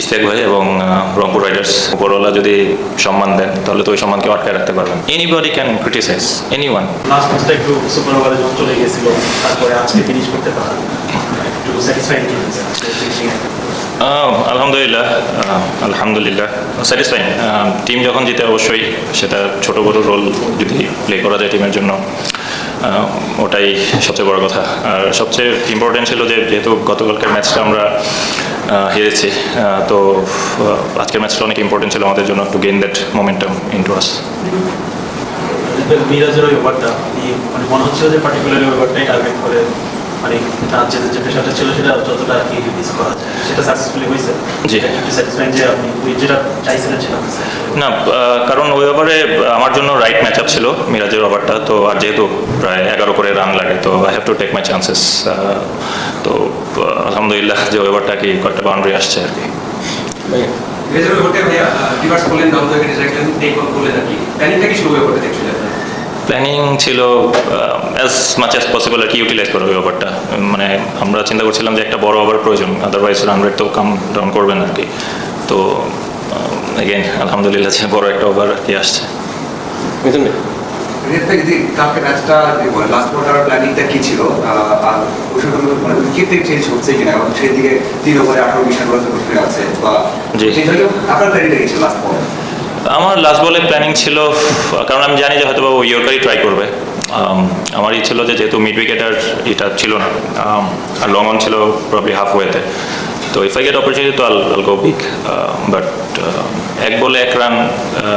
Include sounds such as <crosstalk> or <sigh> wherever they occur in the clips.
ইস্তেক ভাই এবং রংপুর রাইডার্স উপরওয়ালা যদি সম্মান দেন তাহলে তো ওই সম্মানকে আটকায় রাখতে পারবেন। Anybody can criticise any one last ম্যাচটা একটু সুপার ওভারে যখন চলে গেছিল তারপরে আজকে ফিনিশ করতে পারা। একটু স্যাটিসফাইড কি হয়েছে finishing এ? আহ, আলহামদুলিল্লাহ আলহামদুলিল্লাহ স্যাটিসফাইং টিম যখন জিতে অবশ্যই সেটা ছোট বড় রোল যদি প্লে করা যায় টিমের জন্য ওটাই সবচেয়ে বড় কথা। আর সবচেয়ে ইম্পর্টেন্ট ছিল যে যেহেতু গতকালকের ম্যাচটা আমরা হেরেছি। তো আজকের ম্যাচটা অনেক ইম্পর্টেন্ট ছিল আমাদের জন্য to gain that momentum in to us মিরাজের ওই ওভারটা মানে মনে হচ্ছিল যে পার্টিকুলারলি ওভারটাই টার্গেট করে মানে তার যে যে পেশাটা ছিল সেটা যতটা আর কি রিলিজ করা যায় সেটা সাকসেসফুলি হয়েছে? জি। একটু যে আপনি যেটা চাইছিলেন সেটা না কারণ ওই ওভারে আমার জন্য রাইট ম্যাচ আপ ছিল মিরাজের ওভারটা তো আর যেহেতু প্রায় এগারো করে রান লাগে তো I have to take my chances তো আলহামদুলিল্লাহ যে ওভারটা কি কয়েকটা বাউন্ডারি আসছে আর কি। ভাইয়া রিভার্স করলেন ডাউন ফিনিশ রাখলেন টেক অন করলেন আর কি। প্ল্যানিংটা কি শুরু হয়ে পড়ে দেখছিলেন? প্ল্যানিং ছিল অ্যাজ মাচ অ্যাজ পসিবল আর কি ইউটিলাইজ করা ওই ওভারটা মানে আমরা চিন্তা করছিলাম যে একটা বড় ওভার প্রয়োজন আদারওয়াইজ রান রেট তো কাম ডাউন করবেন আর কি। তো এগেন আলহামদুলিল্লাহ যে বড় একটা ওভার আর কি আসছে। মিথুন জি। আমার লাস্ট বলে প্ল্যানিং ছিল কারণ আমি জানি যে হয়তো বা ও ইয়র্কারই ট্রাই করবে। Um, আমার ই ছিল যে যেহেতু মিড উইকেটার এটা ছিল না um, আর লং অন ছিল প্রবলি হাফ ওয়েতে তো ইফ আই গেট অপরচুনিটি তো আল আল গো বিগ বাট এক বলে এক run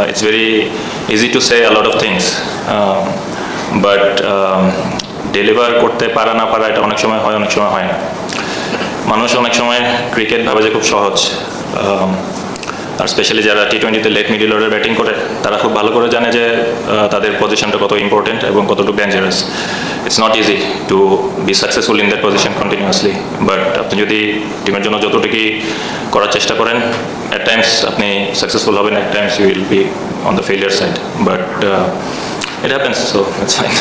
it's very easy to say a lot of things but deliver um, করতে পারা না পারা এটা অনেক সময় হয় অনেক সময় হয় না। মানুষ অনেক সময় ক্রিকেট ভাবে যে খুব সহজ আম, আর স্পেশালি যারা টি টোয়েন্টিতে লেট মিডিল অর্ডার ব্যাটিং করে তারা খুব ভালো করে জানে যে তাদের পজিশনটা কত ইম্পর্টেন্ট এবং কতটুকু dangerous it's not easy to be successful in that position continuously but আপনি যদি টিমের জন্য যতটুকুই করার চেষ্টা করেন অ্যাট টাইমস আপনি সাকসেসফুল হবেন at times you will be on the failure side but it happens so it's fine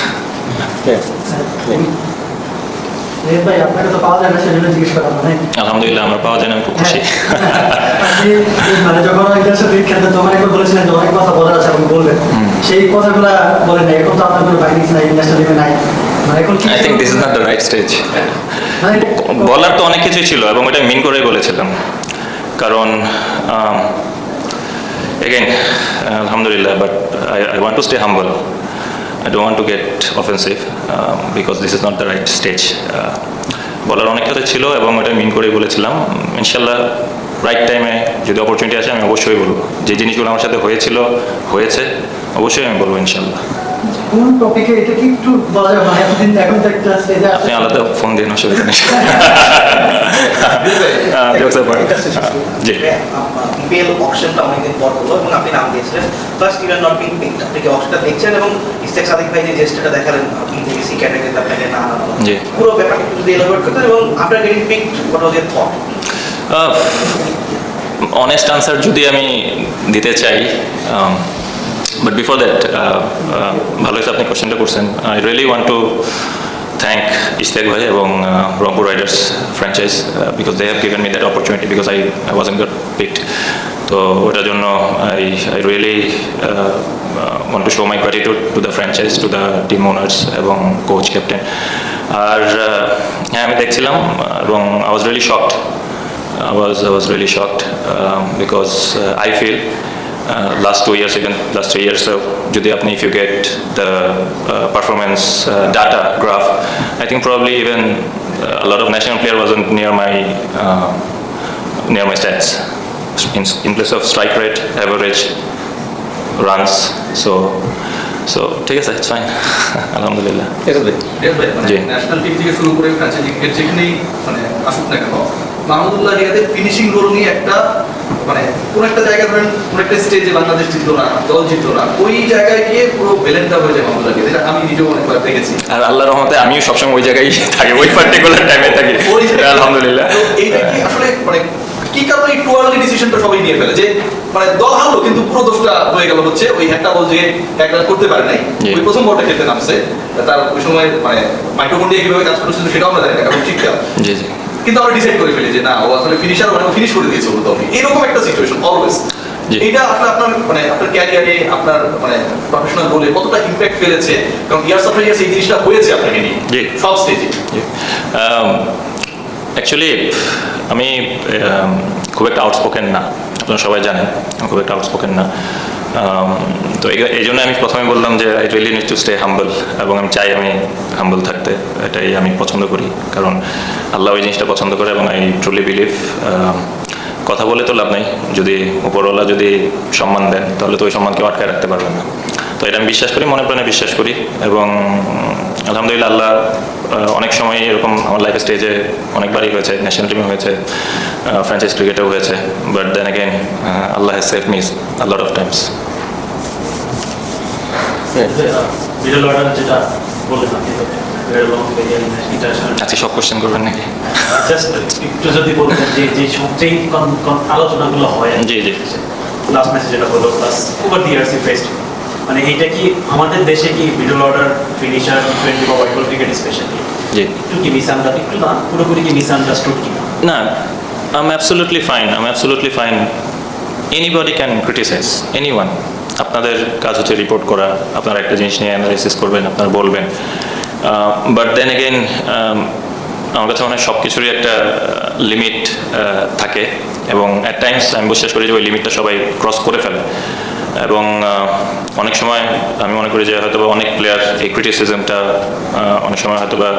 আলহামদুলিল্লাহ আমরা পাওয়া যায় না আমি খুব খুশি। <laughs> মানে সেই কথাগুলা বলেন এখন তো আপনার কোনো বাইনিংস নাই নাই। মানে এখন কি I think this is not the right stage মানে বলার তো অনেক কিছুই ছিল এবং এটা মিন করেই বলেছিলাম। কারণ আলহামদুলিল্লাহ but I I want to stay humble I don't want to get offensive because this is not the right stage বলার অনেক কথা ছিল এবং এটা মিন করেই বলেছিলাম। ইনশাল্লাহ রাইট টাইমে যদি অপরচুনিটি আসে, আমি অবশ্যই বলব। যে জিনিসগুলো আমার সাথে হয়েছিল, হয়েছে, অবশ্যই আমি বলব ইনশাল্লাহ কোন টপিকে এটা কি একটু বলা যাবে? মানে এতদিন এখন তো একটা স্টেজে আপনি আলাদা ফোন দিন অসুবিধা <laughs> নেই জি। বিপিএল অনেকদিন পর হলো এবং আপনি নাম দিয়েছিলেন। First you not being picked আপনি কি দেখছেন? এবং ইস্তেক সাদিক ভাই যে জেস্টটা দেখালেন আপনি থেকে সি ক্যাটাগরিতে আপনাকে না আনা জি। পুরো ব্যাপারটা একটু যদি এলাবোরেট করতেন এবং after getting picked what was your thought honest answer যদি আমি দিতে চাই বাট বিফোর দ্যাট ভালো হয়েছে আপনি কোশ্চেনটা করছেন। I really want to thank Ishtiaq ভাই এবং uh, Rangpur Riders franchise because they have given me that opportunity because I I was got picked তো ওটার জন্য I I really want to show my gratitude to the franchise to the team owners এবং coach captain আর uh, হ্যাঁ আমি দেখছিলাম uh, এবং I was really shocked I I was really shocked um, because uh, I feel uh, last two years even last three years so যদি আপনি if you get the uh, performance uh, data graph I think probably even uh, a lot of national player wasn't near my uh, near my stats in, in place of strike rate average runs so so ঠিক আছে it's fine alhamdulillah মানে জি। National team থেকে শুরু করে franchise cricket যেখানেই মানে আসুক না কেন মাহমুদুল্লাহ রিয়াদের ফিনিশিং রোল নিয়ে একটা মানে কোন একটা জায়গায় ধরেন কোন একটা স্টেজে বাংলাদেশ জিতলো না দল জিতলো না ওই জায়গায় গিয়ে পুরো বেলেনটা হয়ে যায় রিয়াদ এটা আমি নিজেও অনেকবার দেখেছি। আর আল্লাহর রহমতে আমিও সবসময় ওই জায়গায় থাকি ওই পার্টিকুলার টাইমে থাকি। আলহামদুলিল্লাহ। এইটা কি আসলে মানে কি কারণে এই টু আর্লি ডিসিশনটা সবাই নিয়ে ফেলে? যে মানে দল হারলো কিন্তু পুরো দোষটা হয়ে গেল হচ্ছে ওই একটা বল যে একটা করতে পারে নাই। ওই প্রথম বলটা খেলতে নামছে। তার ওই সময় মানে মাইক্রোফোন দিয়ে কীভাবে কাজ করছিল সেটাও আমরা জানি না কারণ ঠিক জি জি। কিন্তু আমরা ডিসাইড করে ফেলি যে না ও আসলে ফিনিশার মানে ফিনিশ করে দিয়েছে ওর দমে এরকম একটা সিচুয়েশন অলওয়েজ এটা আসলে আপনার মানে আপনার ক্যারিয়ারে আপনার মানে প্রফেশনাল গোলে কতটা ইমপ্যাক্ট ফেলেছে কারণ ইয়ার্স আফটার ইয়ার্স এই জিনিসটা হয়েছে আপনাকে নিয়ে। জি। সব স্টেজে অ্যাকচুয়ালি আমি um, খুব একটা আউটস্পোকেন না। আপনারা সবাই জানেন খুব একটা আউটস্পোকেন না। Um, তো এই- এই জন্য আমি প্রথমে বললাম যে I really need to stay humble এবং আমি চাই আমি হাম্বল থাকতে। এটাই আমি পছন্দ করি। কারণ আল্লাহ ওই জিনিসটা পছন্দ করে এবং আই ট্রুলি বিলিভ কথা বলে তো লাভ নাই। যদি উপরওয়ালা যদি সম্মান দেন, তাহলে তো ওই সম্মানকে আটকায় রাখতে পারবেন না। তো এটা আমি বিশ্বাস করি মনে প্রাণে বিশ্বাস করি এবং আলহামদুলিল্লাহ আল্লাহ অনেক সময় এরকম আমার লাইফ স্টেজে অনেকবারই হয়েছে ন্যাশনাল টিমে হয়েছে ফ্র্যাঞ্চাইজ ক্রিকেটেও হয়েছে but then again Allah has save miss a lot of times আজকে সব কোশ্চেন করবেন নাকি একটু যদি বলতেন যে সবচেয়ে আলোচনাগুলো হয় জি, জি। লাস্ট ম্যাচে যেটা হলো plus over the years faced মানে এইটা কি আমাদের দেশে কি মিডল অর্ডার ফিনিশার টোয়েন্টি বা হোয়াইট বল ক্রিকেট স্পেশালি জি। একটু কি মিসআন্ডার একটু না পুরোপুরি কি মিসআন্ডারস্টুড কি? না আম absolutely fine um absolutely fine anybody can criticise any one আপনাদের কাজ হচ্ছে রিপোর্ট করা আপনারা একটা জিনিস নিয়ে অ্যানালাইসিস করবেন আপনারা বলবেন। বাট দেন এগেইন আমার কাছে মনে হয় সব কিছুরই একটা লিমিট থাকে। এবং অ্যাট টাইমস আমি বিশ্বাস করি যে ওই লিমিটটা সবাই ক্রস করে ফেলে। এবং অনেক সময় আমি মনে করি যে হয়তো বা অনেক প্লেয়ার এই ক্রিটিসিজমটা অনেক সময় হয়তো বা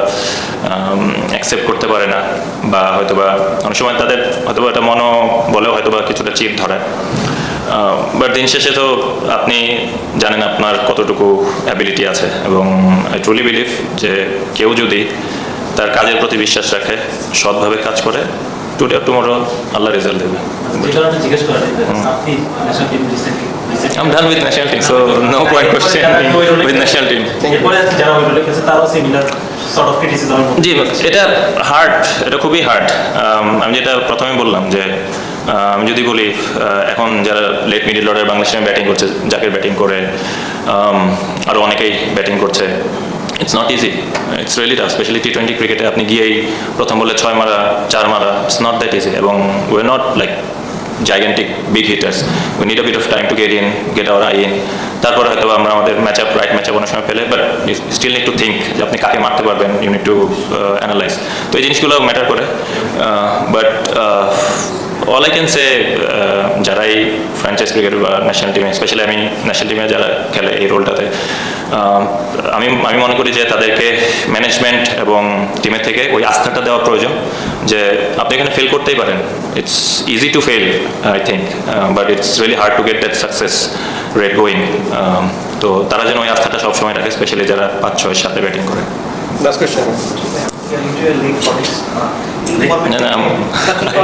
অ্যাকসেপ্ট করতে পারে না বা হয়তো বা অনেক সময় তাদের হয়তো বা এটা মনো বলেও হয়তো বা কিছুটা চিপ ধরে। বাট দিন শেষে তো আপনি জানেন আপনার কতটুকু অ্যাবিলিটি আছে এবং আই ট্রুলি বিলিভ যে কেউ যদি তার কাজের প্রতি বিশ্বাস রাখে সৎভাবে কাজ করে টুডে টুমোরো আল্লাহ রেজাল্ট দেবে। জিজ্ঞেস আপনি I'm done with national team, so no point question with national team. জি এটা হার্ড এটা খুবই হার্ড আমি যেটা প্রথমে বললাম যে আহ, আমি যদি বলি আহ, এখন যারা late middle order Bangladesh batting করছে যাকে ব্যাটিং করে আরও অনেকেই ব্যাটিং করছে it's not easy it's really tough specially T twenty ক্রিকেটে আপনি গিয়েই প্রথম বলে ছয় মারা চার মারা ইটস নট দ্যাট ইজি এবং we not like gigantic big hitters. We need a bit of time to get in, get our. তারপরে হয়তো আমরা আমাদের match up right match up অনেক সময় ফেলে but still need to think যে আপনি কাকে মারতে পারবেন ইউ নিড টু অ্যানালাইজ তো এই জিনিসগুলো ম্যাটার করে but all I can say যারাই ফ্র্যাঞ্চাইজ ক্রিকেট বা ন্যাশনাল টিমে স্পেশালি আমি ন্যাশনাল টিমে যারা খেলে এই রোলটাতে আমি আমি মনে করি যে তাদেরকে ম্যানেজমেন্ট এবং টিমের থেকে ওই আস্থাটা দেওয়া প্রয়োজন যে আপনি এখানে ফেল করতেই পারেন। It's easy to fail I think but it's really hard to get that success rate going তো তারা যেন ওই আস্থাটা সবসময় রাখে স্পেশালি যারা পাঁচ ছয়ের সাথে ব্যাটিং করে।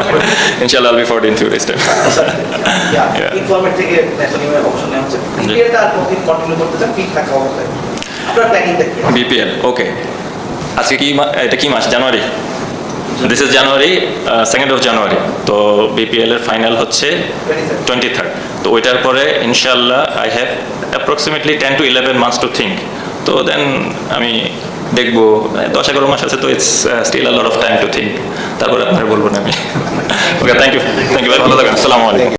<laughs> ইনশাল্লাহ Yeah. <laughs> থেকে ন্যাশনাল নেওয়া হচ্ছে। আর কতদিন কন্টিনিউ করতে চান? ফিট থাকা অবস্থায়। আপনার প্ল্যানিংটা কি? বিপিএল ওকে আজকে কি এটা কি মাস? জানুয়ারি? This is January second of January তো বিপিএল এর ফাইনাল হচ্ছে টোয়েন্টি থার্ড তো ওইটার পরে ইনশাল্লাহ I have approximately ten to eleven months to think তো দেন আমি দেখব আহ, দশ এগারো মাস আছে তো it's still a lot of time to think তারপরে আপনার বলব না আমি। Okay thank you thank you ভালো থাকবেন আসসালামু আলাইকুম।